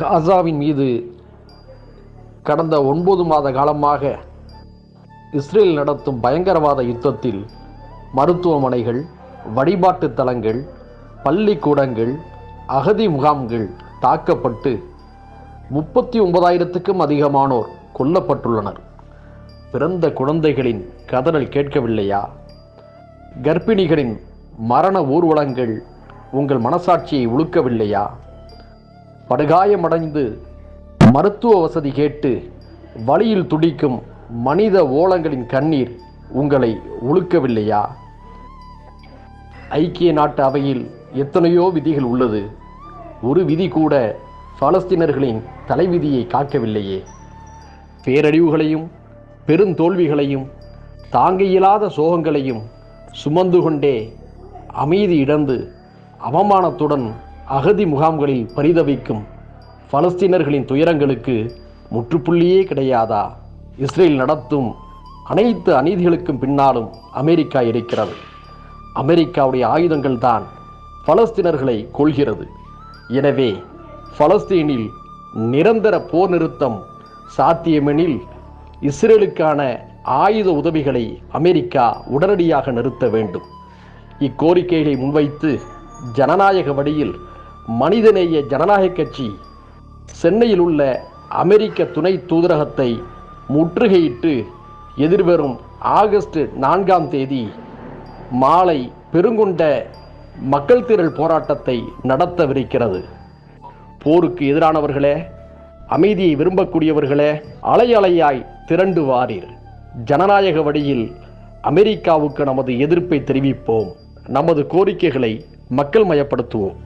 காசாவின் மீது கடந்த ஒன்பது மாத காலமாக இஸ்ரேல் நடத்தும் பயங்கரவாத யுத்தத்தில் மருத்துவமனைகள் வழிபாட்டு தலங்கள் பள்ளிக்கூடங்கள் அகதி முகாம்கள் தாக்கப்பட்டு முப்பத்தி ஒன்பதாயிரத்துக்கும் அதிகமானோர் கொல்லப்பட்டுள்ளனர். பிறந்த குழந்தைகளின் கதறல் கேட்கவில்லையா? கர்ப்பிணிகளின் மரண ஊர்வலங்கள் உங்கள் மனசாட்சியை உழுக்கவில்லையா படுகாயமடைந்து மருத்துவ வசதி கேட்டு வழியில் துடிக்கும் மனித ஓலங்களின் கண்ணீர் உங்களை உழுக்கவில்லையா? ஐக்கிய நாட்டு அவையில் எத்தனையோ விதிகள் உள்ளது. ஒரு விதி கூட பாலஸ்தீனர்களின் தலைவிதியை காக்கவில்லையே. பேரழிவுகளையும் பெருந்தோல்விகளையும் தாங்க இயலாத சோகங்களையும் சுமந்து கொண்டே அமைதி இழந்து அவமானத்துடன் அகதி முகாம்களில் பரிதவிக்கும் பலஸ்தீனர்களின் துயரங்களுக்கு முற்றுப்புள்ளியே கிடையாதா? இஸ்ரேல் நடத்தும் அனைத்து அநீதிகளுக்கும் பின்னாலும் அமெரிக்கா இருக்கிறது. அமெரிக்காவுடைய ஆயுதங்கள் தான் பலஸ்தீனர்களை கொள்கிறது எனவே பலஸ்தீனில் நிரந்தர போர் நிறுத்தம் சாத்தியமெனில் இஸ்ரேலுக்கான ஆயுத உதவிகளை அமெரிக்கா உடனடியாக நிறுத்த வேண்டும். இக்கோரிக்கைகளை முன்வைத்து ஜனநாயக வழியில் மனிதநேய ஜனநாயக கட்சி சென்னையில் உள்ள அமெரிக்க துணை தூதரகத்தை முற்றுகையிட்டு எதிர்வரும் ஆகஸ்ட் நான்காம் தேதி மாலை பெருங்கொண்ட மக்கள் திரள் போராட்டத்தை நடத்தவிருக்கிறது. போருக்கு எதிரானவர்களே அமைதியை விரும்பக்கூடியவர்களே அலையலையாய் திரண்டு வாரீர். ஜனநாயக வழியில் அமெரிக்காவுக்கு நமது எதிர்ப்பை தெரிவிப்போம். நமது கோரிக்கைகளை மக்கள் மயப்படுத்துவோம்.